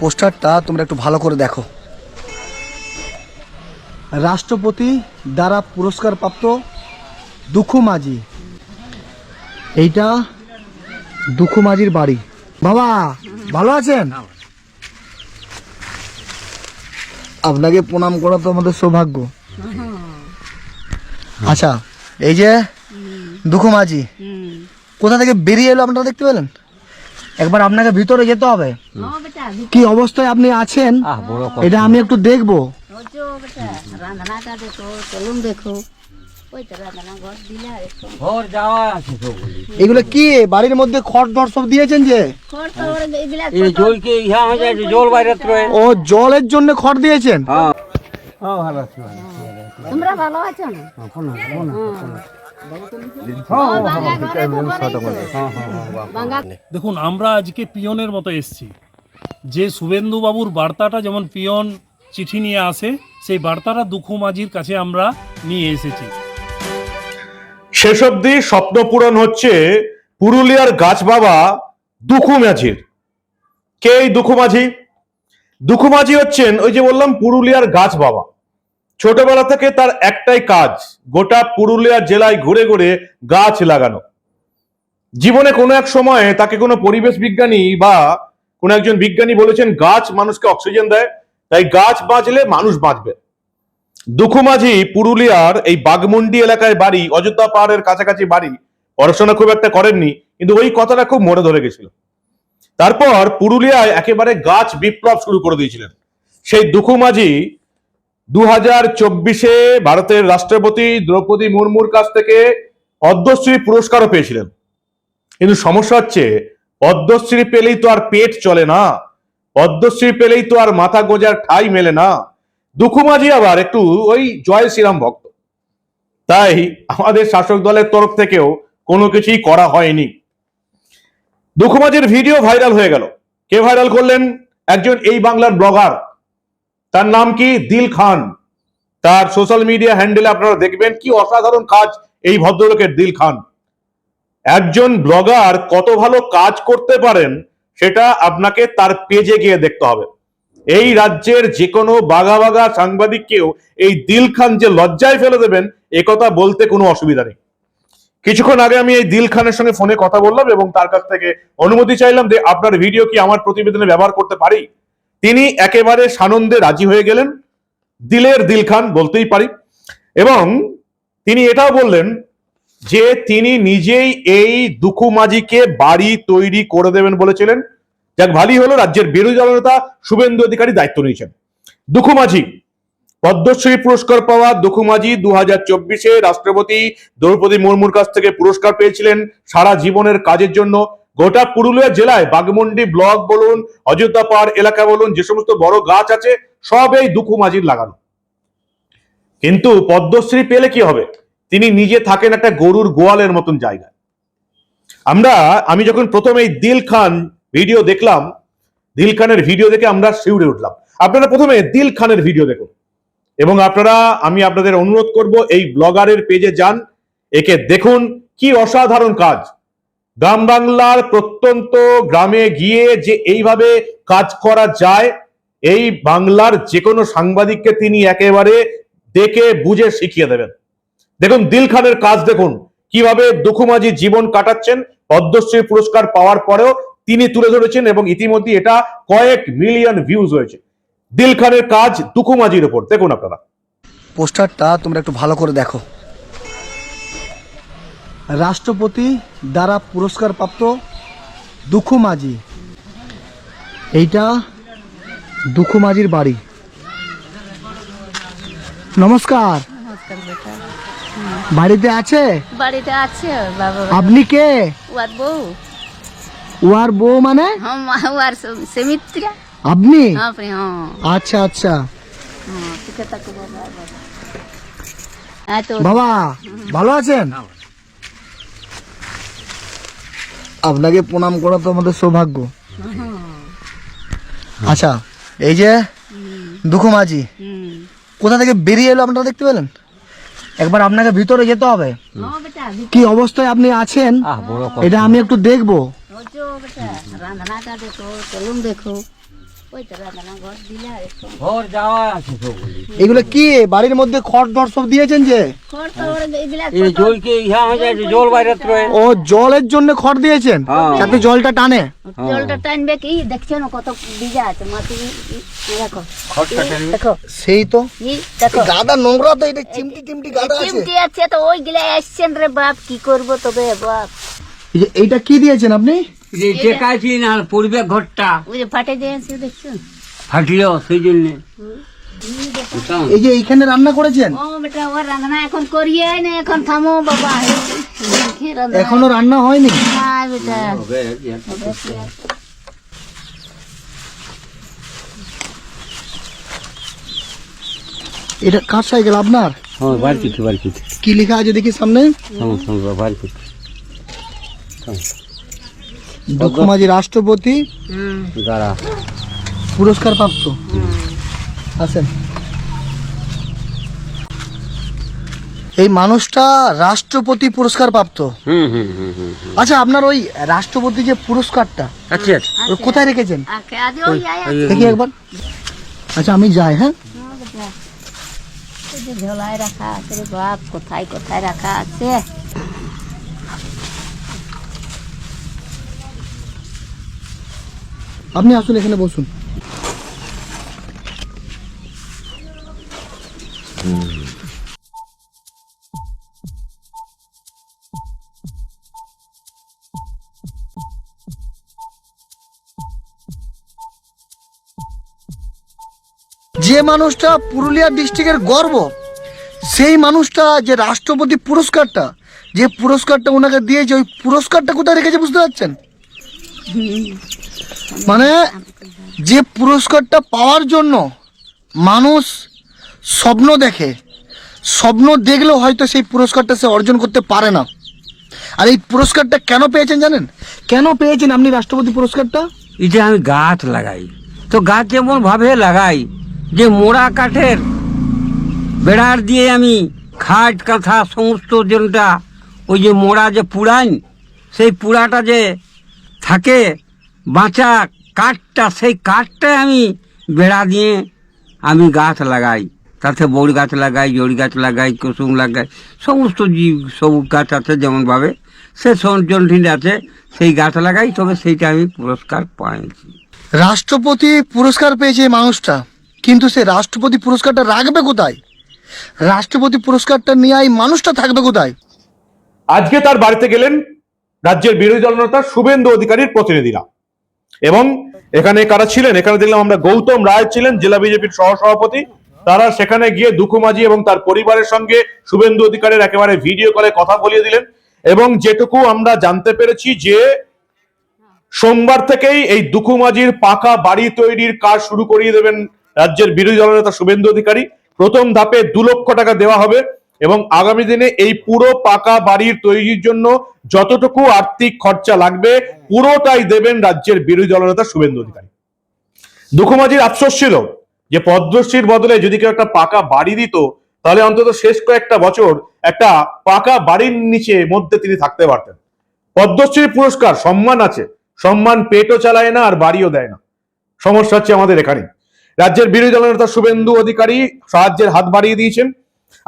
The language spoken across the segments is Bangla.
পোস্টারটা তোমরা একটু ভালো করে দেখো। রাষ্ট্রপতি দ্বারা পুরস্কার প্রাপ্ত দুঃখু মাঝি। এইটা দুঃখু মাঝির বাড়ি। বাবা ভালো আছেন? আপনাকে প্রণাম করা তো আমাদের সৌভাগ্য। আচ্ছা এই যে দুঃখু মাঝি কোথা থেকে বেরিয়ে এলো আপনারা দেখতে পেলেন? একবার আপনাকে ভিতরে যেতে হবে। কি অবস্থায় আপনি আছেন? এটা আমি একটু দেখব। এগুলো কি? বাড়ির মধ্যে খড় টড় সব দিয়েছেন যে? ও জলের জন্য খড় দিয়েছেন? হ্যাঁ। হ্যাঁ ভালো আছে তোমরা ভালো আছো না? দেখুন আমরা আজকে পিয়নের মতো এসেছি। যে শুভেন্দুবাবুর বার্তাটা যেমন পিয়ন চিঠি নিয়ে আসে সেই বার্তাটা দুঃখু মাঝির কাছে আমরা নিয়ে এসেছি। শেষ অবধি স্বপ্ন পূরণ হচ্ছে পুরুলিয়ার গাছ বাবা দুখু মাঝির কে এই দুখু মাঝি দুখু মাঝি হচ্ছেন ওই যে বললাম পুরুলিয়ার গাছ বাবা। ছোটবেলা থেকে তার একটাই কাজ, গোটা পুরুলিয়া জেলায় ঘুরে ঘুরে গাছ লাগানো। জীবনে কোনো এক সময়ে তাকে কোনো পরিবেশ বিজ্ঞানী বা কোনো একজন বিজ্ঞানী বলেছেন, গাছ মানুষকে অক্সিজেন দেয়, তাই গাছ বাঁচলে মানুষ বাঁচবে। দুখুমাঝি পুরুলিয়ার এই বাগমুন্ডি এলাকায় বাড়ি, অযোধ্যা পাহাড়ের কাছাকাছি বাড়ি, পড়াশোনা খুব একটা করেননি, কিন্তু ওই কথাটা খুব মনে ধরে গেছিল। তারপর পুরুলিয়ায় একেবারে গাছ বিপ্লব শুরু করে দিয়েছিলেন। সেই দুখুমাঝি দু হাজার চব্বিশে ভারতের রাষ্ট্রপতি দ্রৌপদী মুর্মুর কাছ থেকে পদ্মশ্রী পুরস্কারও পেয়েছিলেন। কিন্তু সমস্যা হচ্ছে, পদ্মশ্রী পেলেই তো আর পেট চলে না। পদ্মশ্রী পেলেই তো আর মাথা গোজার ঠাই মেলে না। দুখুমাঝি আবার একটু ওই জয় শ্রীরাম ভক্ত। তাই আমাদের শাসক দলের তরফ থেকেও কোনো কিছুই করা হয়নি। দুখুমাঝির ভিডিও ভাইরাল হয়ে গেল। কে ভাইরাল করলেন? একজন এই বাংলার ব্লগার। তার নাম কি? দিল খান। তার সোশ্যাল মিডিয়া হ্যান্ডেলে আপনারা দেখবেন কি অসাধারণ কাজ এই ভদ্রলোকের, দিল খান। একজন ব্লগার কত ভালো কাজ করতে পারেন সেটা আপনাকে তার পেজে গিয়ে দেখতে হবে। এই রাজ্যের যে কোনো বাঘা বাঘা সাংবাদিককেও এই দিল খান যে লজ্জায় ফেলে দেবেন একথা বলতে কোনো অসুবিধা নেই। কিছুক্ষণ আগে আমি এই দিল খানের সঙ্গে ফোনে কথা বললাম এবং তার কাছ থেকে অনুমতি চাইলাম যে আপনার ভিডিও কি আমার প্রতিবেদনে ব্যবহার করতে পারি? তিনি একেবারে সানন্দে রাজি হয়ে গেলেন। দিলের দিল খান বলতেই পারি। এবং তিনি এটাও বললেন যে তিনি নিজেই এই দুখুমাঝিকে বাড়ি তৈরি করে দেবেন বলেছিলেন। যাক, ভালোই হলো, রাজ্যের বিরোধী দলনেতা শুভেন্দু অধিকারী দায়িত্ব নিয়েছেন। দুখুমাঝি, পদ্মশ্রী পুরস্কার পাওয়া দুখুমাঝি দু হাজার চব্বিশে রাষ্ট্রপতি দ্রৌপদী মুর্মুর কাছ থেকে পুরস্কার পেয়েছিলেন সারা জীবনের কাজের জন্য। গোটা পুরুলিয়া জেলায় বাগমুন্ডি ব্লক বলুন, অযোধ্যা পাহাড় এলাকা বলুন, যে সমস্ত বড় গাছ আছে, সব এই দুখুমাঝির লাগানো। কিন্তু পদ্মশ্রী পেলে কি হবে? তিনি নিজে থাকেন একটা গরুর গোয়ালের মতন জায়গায়। আমরা, আমি যখন প্রথম এই দিল খান ভিডিও দেখলাম, দিল খানের ভিডিও দেখে আমরা শিউরে উঠলাম। আপনারা প্রথমে দিল খানের ভিডিও দেখুন। এবং আপনারা, আমি আপনাদের অনুরোধ করব এই ব্লগারের পেজে যান, একে দেখুন, কি অসাধারণ কাজ। গ্রাম বাংলার প্রত্যন্ত গ্রামে গিয়ে যে এইভাবে কাজ করা যায়, এই বাংলার যে কোনো সাংবাদিককে তিনি একেবারে দেখে, বুঝে শিখিয়ে দেবেন। দেখুন, দিল খানের কাজ দেখুন, কীভাবে দুখুমাঝি জীবন কাটাচ্ছেন, পদ্মশ্রী পুরস্কার পাওয়ার পরেও তিনি তুলে ধরেছেন এবং ইতিমধ্যে এটা কয়েক মিলিয়ন ভিউজ হয়েছে। দিল খানের কাজ দুখুমাঝির উপর, দেখুন আপনারা। পোস্টারটা তোমরা একটু ভালো করে দেখো। রাষ্ট্রপতি দ্বারা পুরস্কার প্রাপ্ত দুঃখু মাঝি এইটা দুঃখু মাঝির বাড়ি। নমস্কার। নমস্কার বাড়িতে আছে? বাড়িতে আছে বাবা। আপনি কে? ওয়ার বউ। ওয়ার বউ মানে? হ্যাঁ ওয়ার সেমিত্রা আপনি? হ্যাঁ হ্যাঁ। আচ্ছা আচ্ছা। হ্যাঁ হ্যাঁ বাবা। ভালো আছেন? আপনাকে প্রণাম করা তো আমাদের সৌভাগ্য। আচ্ছা এই যে দুঃখু মাঝি কোথা থেকে বেরিয়ে এলো আপনারা দেখতে পেলেন? একবার আপনাকে ভিতরে যেতে হবে। কি অবস্থায় আপনি আছেন? আহ বড় কথা। এটা আমি একটু দেখব। রোজো বেটা রান্নাটা দেখো। এগুলো কি? বাড়ির মধ্যে খড় সব দিয়েছেন যে? হয়ে ও জলের জন্য খড় দিয়েছেন? হ্যাঁ। যাতে জলটা টানে? জলটা টানবে কি? দেখছ না কত ভিজা আছে? মাটি দেখো। সেই তো? গাদা নোংরা তো এটা চিমটি চিমটি গাদা আছে। চিমটি আছে তো ওইগুলা আসছেন রে বাপ কি করব তবে বাপ। এইটা কি দিয়েছেন আপনি? যে টেকাইছি না পরিবেশ ঘরটা। ওই যে ফাটে দেখছ? ফাটিল সেই জন্য। এই যে এইখানে রান্না করেছেন? ও বেটা ও রান্না এখন করিয়ে না এখন থামো বাবা। এখনও রান্না হয়নি? না বেটা। হবে, যে- এটা কার সাইকেল আপনার? হ্যাঁ বাড়ি কি লেখা আছে দেখি সামনে? বাড়ি রাষ্ট্রপতি গাড়া পুরস্কার প্রাপ্ত। আছেন। এই মানুষটা রাষ্ট্রপতি পুরস্কার প্রাপ্ত। হুম হুম হুম হুম হুম। আচ্ছা আপনার ওই রাষ্ট্রপতি যে পুরস্কারটা আচ্ছা আচ্ছা। কোথায় রেখেছেন? দেখি একবার। আচ্ছা আমি যাই হ্যাঁ? ঝোলায় রাখা আছে রে বাপ কোথায় কোথায় রাখা আছে? আপনি আসুন এখানে বসুন। যে মানুষটা পুরুলিয়া ডিস্ট্রিক্টের গর্ব, সেই মানুষটা যে রাষ্ট্রপতি পুরস্কারটা, যে পুরস্কারটা ওনাকে দিয়েছে, ওই পুরস্কারটা কোথায় রেখেছে বুঝতে পারছেন? মানে যে পুরস্কারটা পাওয়ার জন্য মানুষ স্বপ্ন দেখে, স্বপ্ন দেখলেও হয়তো সেই পুরস্কারটা সে অর্জন করতে পারে না। আর এই পুরস্কারটা কেন পেয়েছেন জানেন? কেন পেয়েছেন আপনি রাষ্ট্রপতি পুরস্কারটা? যে আমি গাছ লাগাই। তো গাছ যেমন ভাবে লাগাই, যে মোড়া কাঠের বেড়ার দিয়ে আমি খাট, কাঁথা, সমস্ত যেটা ওই যে মোড়া যে পুড়াই সেই পুড়াটা যে থাকে বাঁচা কাঠটা সেই কাঠটাই আমি বেড়া দিয়ে আমি গাছ লাগাই। তাতে বড় গাছ লাগাই জড়ি গাছ লাগাই কুসুম লাগাই সমস্ত জীব সবুজ গাছ আছে যেমনভাবে। সে সঞ্চনঠিন আছে সেই গাছ লাগাই তবে সেইটা আমি পুরস্কার পাইছি। রাষ্ট্রপতি পুরস্কার পেয়েছে এই মানুষটা কিন্তু সে রাষ্ট্রপতি পুরস্কারটা রাখবে কোথায়? রাষ্ট্রপতি পুরস্কারটা নিয়ে এই মানুষটা থাকবে কোথায়? আজকে তার বাড়িতে গেলেন রাজ্যের বিরোধী দলনেতা শুভেন্দু অধিকারীর প্রতিনিধিরা। এবং এখানে কারা ছিলেন? এখানে দেখলাম আমরা গৌতম রায় ছিলেন, জেলা বিজেপির সহসভাপতি। তারা সেখানে গিয়ে দুখুমাঝি এবং তার পরিবারের সঙ্গে শুভেন্দু অধিকারের একেবারে ভিডিও কলে কথা বলিয়ে দিলেন। এবং যেটুকু আমরা জানতে পেরেছি যে সোমবার থেকেই এই দুখুমাঝির পাকা বাড়ি তৈরির কাজ শুরু করিয়ে দেবেন রাজ্যের বিরোধী দলনেতা শুভেন্দু অধিকারী। প্রথম ধাপে দু লক্ষ টাকা দেওয়া হবে। এবং আগামী দিনে এই পুরো পাকা বাড়ির তৈরির জন্য যতটুকু আর্থিক খরচা লাগবে, পুরোটাই দেবেন রাজ্যের বিরোধী দলনেতা শুভেন্দু অধিকারী। দুখুমাঝির আফসোস ছিল যে পদ্মশ্রীর বদলে যদি কেউ একটা পাকা বাড়ি দিত, তাহলে অন্তত শেষ কয়েকটা বছর একটা পাকা বাড়ির নিচে মধ্যে তিনি থাকতে পারতেন। পদ্মশ্রীর পুরস্কার, সম্মান আছে। সম্মান পেটও চালায় না আর বাড়িও দেয় না। সমস্যা হচ্ছে আমাদের এখানে। রাজ্যের বিরোধী দলনেতা শুভেন্দু অধিকারী সাহায্যের হাত বাড়িয়ে দিয়েছেন।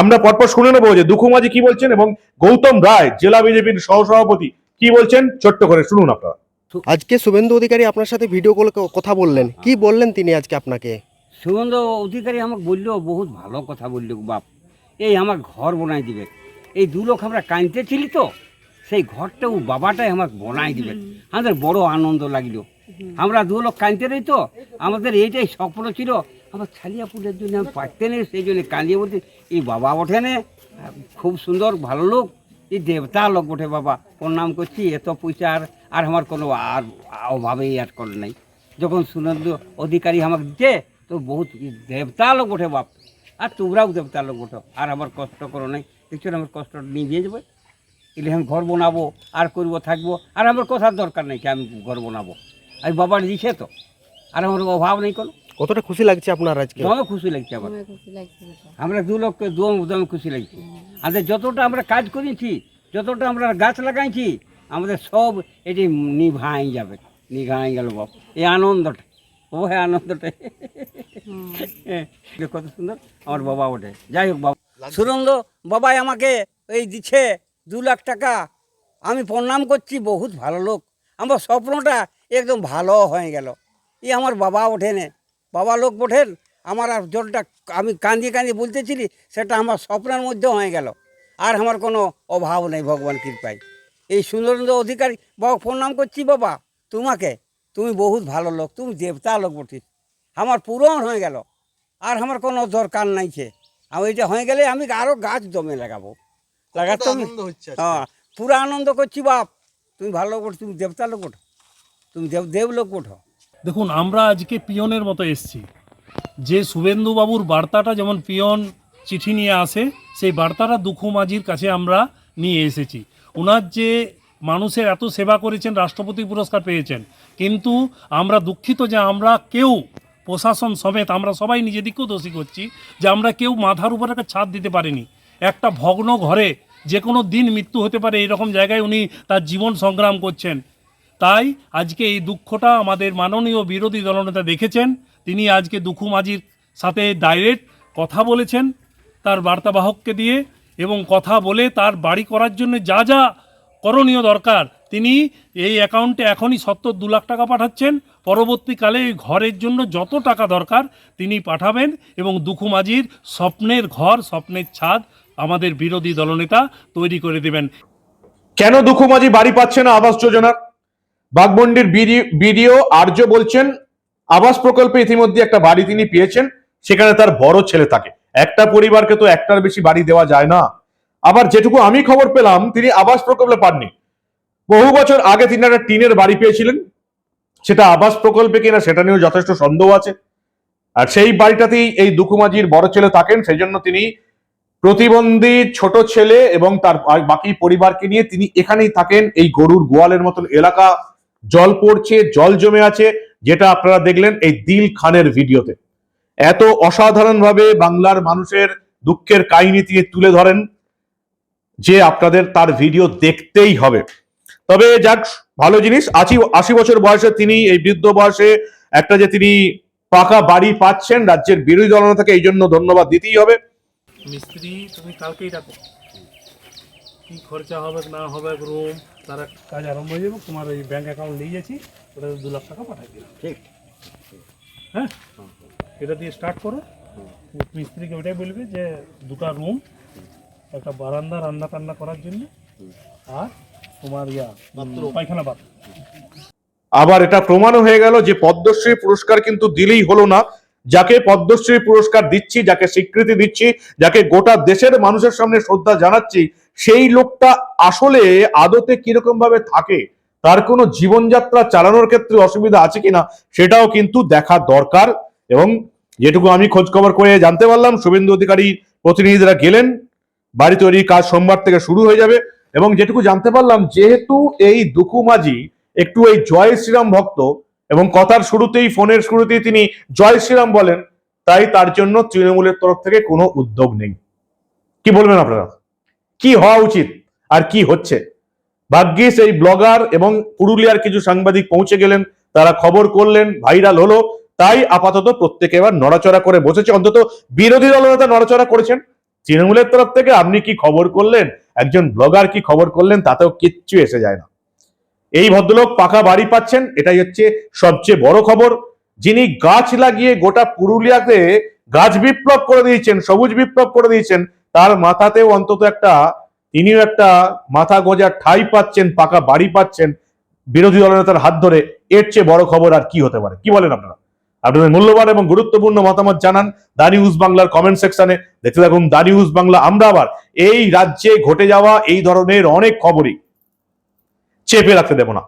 আমরা পরপর শুনে নেব যে দুখুমাঝি কি বলছেন এবং গৌতম রায় জেলা বিজেপির সহসভাপতি কি বলছেন? ছোট্ট করে শুনুন আপনারা। আজকে শুভেন্দু অধিকারী আপনার সাথে ভিডিও কলে কথা বললেন। কি বললেন তিনি আজকে আপনাকে? সুগন্ধ অধিকারী আমাকে বলল বহুত ভালো কথা বলল বাপ। এই আমার ঘর বনাই দিবে। এই দু লোক আমরা কাঁদতেছিলি তো সেই ঘরটা ও বাবাটাই আমাকে বনাই দিবে। আমাদের বড় আনন্দ লাগল। আমরা দু লোক কাঁদতে রই তো আমাদের এইটাই স্বপ্ন ছিল আমার ছালিয়াপুরের জন্য আমি পারতে নেই সেই জন্য কাঁদিয়ে বলতে, এই বাবা ওঠে নে। খুব সুন্দর, ভালো লোক। এই দেবতা লোক বটে বাবা। প্রণাম করছি, এত পয়সা আর আর আমার কোনো আর অভাবেই আর করে নাই। যখন সুনন্দ অধিকারী আমাকে দিচ্ছে তো বহুত দেবতা লোক ওঠে বাপ। আর তোমরাও দেবতা লোক ওঠো। আর আমার কষ্ট করো নাই। দেখছ আমার কষ্ট নিয়ে যাবে। এলে আমি ঘর বানাবো, আর করব, থাকব। আর আমার কথার দরকার নেই কি আমি ঘর বানাবো। আমি বাবার দিছে তো। আর আমার অভাব নেই কোনো। কতটা খুশি লাগছে আপনার আজকে? দমে খুশি লাগছে আমার আমার খুশি লাগছে বেটা। আমরা দু লোককে দম দমে খুশি লাগছে। আমাদের যতটা আমরা কাজ করেছি যতটা আমরা গাছ লাগাইছি আমাদের সব এটি নিভাই যাবে নিঘাই গেল বাপ। এই আনন্দটা ও হ্যাঁ আনন্দটা। কত সুন্দর আমার বাবা ওঠে যাই হোক বাবা। সুরন্দ বাবাই আমাকে এই দিচ্ছে দু লাখ টাকা। আমি প্রণাম করছি বহুত ভালো লোক। আমার স্বপ্নটা একদম ভালো হয়ে গেল। এই আমার বাবা ওঠেনে। বাবা লোক ওঠেন আমার আর জলটা আমি কান্দি কান্দি বলতেছিলি সেটা আমার স্বপ্নের মধ্যে হয়ে গেল। আর আমার কোনো অভাব নেই ভগবান কৃপায়। এই সুন্দরেন্দ্র অধিকারী বাবা প্রণাম করছি বাবা তোমাকে। তুমি বহুত ভালো লোক তুমি দেবতা লোক বটিস আমার পূরণ হয়ে গেল আর আমার কোনো দরকার নাই সে। আমি এটা হয়ে গেলে আমি আরও গাছ জমে লাগাবো। লাগাতে আমি। হ্যাঁ পুরো আনন্দ করছি বাপ। তুমি ভালো লোক তুমি দেবতা লোক ওঠো তুমি দেব দেব লোক ওঠো দেখুন, আমরা আজকে পিয়নের মতো এসছি। যে শুভেন্দুবাবুর বার্তাটা যেমন পিয়ন চিঠি নিয়ে আসে, সেই বার্তাটা দুঃখু মাঝির কাছে আমরা নিয়ে এসেছি। ওনার যে মানুষের এত সেবা করেছেন, রাষ্ট্রপতি পুরস্কার পেয়েছেন, কিন্তু আমরা দুঃখিত যে আমরা কেউ প্রশাসন সমেত, আমরা সবাই নিজেদিকেও দোষী করছি যে আমরা কেউ মাথার উপর একটা ছাদ দিতে পারিনি। একটা ভগ্ন ঘরে যে কোনো দিন মৃত্যু হতে পারে, এরকম জায়গায় উনি তার জীবন সংগ্রাম করছেন। তাই আজকে এই দুঃখটা আমাদের মাননীয় বিরোধী দলনেতা দেখেছেন। তিনি আজকে দুঃখু মাঝির সাথে ডাইরেক্ট কথা বলেছেন তার বার্তাবাহককে দিয়ে এবং কথা বলে তার বাড়ি করার জন্য যা যা করণীয় দরকার। তিনি এই অ্যাকাউন্টে এখনই সত্তর দু লাখ টাকা পাঠাচ্ছেন। পরবর্তীকালে এই ঘরের জন্য যত টাকা দরকার তিনি পাঠাবেন এবং দুঃখু মাঝির স্বপ্নের ঘর, স্বপ্নের ছাদ আমাদের বিরোধী দলনেতা তৈরি করে দেবেন। কেন দুঃখমাঝি বাড়ি পাচ্ছে না আবাস যোজনার? বাগমন্ডির বিডিও আর্য বলছেন, আবাস প্রকল্পে ইতিমধ্যে একটা বাড়ি তিনি পেয়েছেন, সেখানে তার বড় ছেলে থাকে। একটা পরিবারকে তো একটার বেশি বাড়ি দেওয়া যায় না। আবার যেটুকু আমি খবর পেলাম, তিনি আবাস প্রকল্পে পাননি। বহু বছর আগে তিনি একটা টিনের বাড়ি পেয়েছিলেন। সেটা আবাস প্রকল্পে কিনা সেটা নিয়েও যথেষ্ট সন্দেহ আছে। আর সেই বাড়িটাতেই এই দুকুমাজির বড় ছেলে থাকেন, সেই জন্য তিনি প্রতিবন্ধী ছোট ছেলে এবং তার বাকি পরিবারকে নিয়ে তিনি এখানেই থাকেন, এই গরুর গোয়ালের মতন এলাকা। জল পড়ছে, জল জমে আছে, যেটা আপনারা দেখলেন এই দিল খানের ভিডিওতে। এত অসাধারণভাবে বাংলার মানুষের দুঃখের কাহিনী তিনি তুলে ধরেন যে আপনাদের তার ভিডিও দেখতেই হবে। তবে যাক, ভালো জিনিস, আশি আশি বছর বয়সে তিনি, এই বৃদ্ধ বয়সে একটা যে তিনি পাকা বাড়ি পাচ্ছেন, রাজ্যের বিরোধী দলনেতাকে এই জন্য ধন্যবাদ দিতেই হবে। মিস্ত্রি, তুমি কালকেই ডাকো কি খরচা হবে না হবে রুম তারা কাজ আরম্ভ হয়ে যাবে তোমার ওই ব্যাঙ্ক অ্যাকাউন্ট নিয়ে যাচ্ছি ওটা দু লাখ টাকা পাঠাই দিলাম। ঠিক। হ্যাঁ? এটা দিয়ে স্টার্ট করো। মিস্ত্রিকে ওটাই বলবে যে দুটা রুম একটা বারান্দা রান্না টান্না করার জন্য আর তোমার ইয়া পায়খানা বাথরুম আবার এটা প্রমাণও হয়ে গেল যে পদ্মশ্রী পুরস্কার কিন্তু দিলেই হলো না। যাকে পদ্মশ্রী পুরস্কার দিচ্ছি, যাকে স্বীকৃতি দিচ্ছি, যাকে গোটা দেশের মানুষের সামনে শ্রদ্ধা জানাচ্ছি, সেই লোকটা আসলে আদতে কীরকম ভাবে থাকে, তার কোনো জীবনযাত্রা চালানোর ক্ষেত্রে অসুবিধা আছে কিনা, সেটাও কিন্তু দেখা দরকার। এবং যেটুকু আমি খোঁজ খবর করে জানতে পারলাম, শুভেন্দু অধিকারী প্রতিনিধিরা গেলেন, বাড়ি তৈরির কাজ সোমবার থেকে শুরু হয়ে যাবে। এবং যেটুকু জানতে পারলাম, যেহেতু এই দুকুমাজি একটু এই জয় শ্রীরাম ভক্ত এবং কথার শুরুতেই, ফোনের শুরুতেই তিনি জয় শ্রীরাম বলেন, তাই তার জন্য তৃণমূলের তরফ থেকে কোনো উদ্যোগ নেই। কি বলবেন আপনারা? কি হওয়া উচিত? আর কি হচ্ছে? ভাগ্যিস এই ব্লগার এবং পুরুলিয়ার কিছু সাংবাদিক পৌঁছে গেলেন, তারা খবর করলেন, ভাইরাল হলো, তাই আপাতত প্রত্যেকে এবার নড়াচড়া করে বসেছে। অন্তত বিরোধী দলনেতা নড়াচড়া করেছেন। তৃণমূলের তরফ থেকে আপনি কি খবর করলেন? একজন ব্লগার কি খবর করলেন? তাতেও কিচ্ছু এসে যায় না। এই ভদ্রলোক পাকা বাড়ি পাচ্ছেন, এটাই হচ্ছে সবচেয়ে বড় খবর। যিনি গাছ লাগিয়ে গোটা পুরুলিয়াতে গাছ বিপ্লব করে দিয়েছেন, সবুজ বিপ্লব করে দিয়েছেন, তার মাথাতেও অন্তত একটা, তিনিও একটা মাথা গোজার ঠাই পাচ্ছেন, পাকা বাড়ি পাচ্ছেন, বিরোধী দলনেতার হাত ধরে। এর চেয়ে বড় খবর আর কি হতে পারে? কি বলেন আপনারা? আপনাদের মূল্যবান এবং গুরুত্বপূর্ণ মতামত জানান দা নিউজ বাংলার কমেন্ট সেকশনে। দেখতে থাকুন দা নিউজ বাংলা, আমরা আবার এই রাজ্যে ঘটে যাওয়া এই ধরনের অনেক খবরই। চেপে রাখতে দেব না।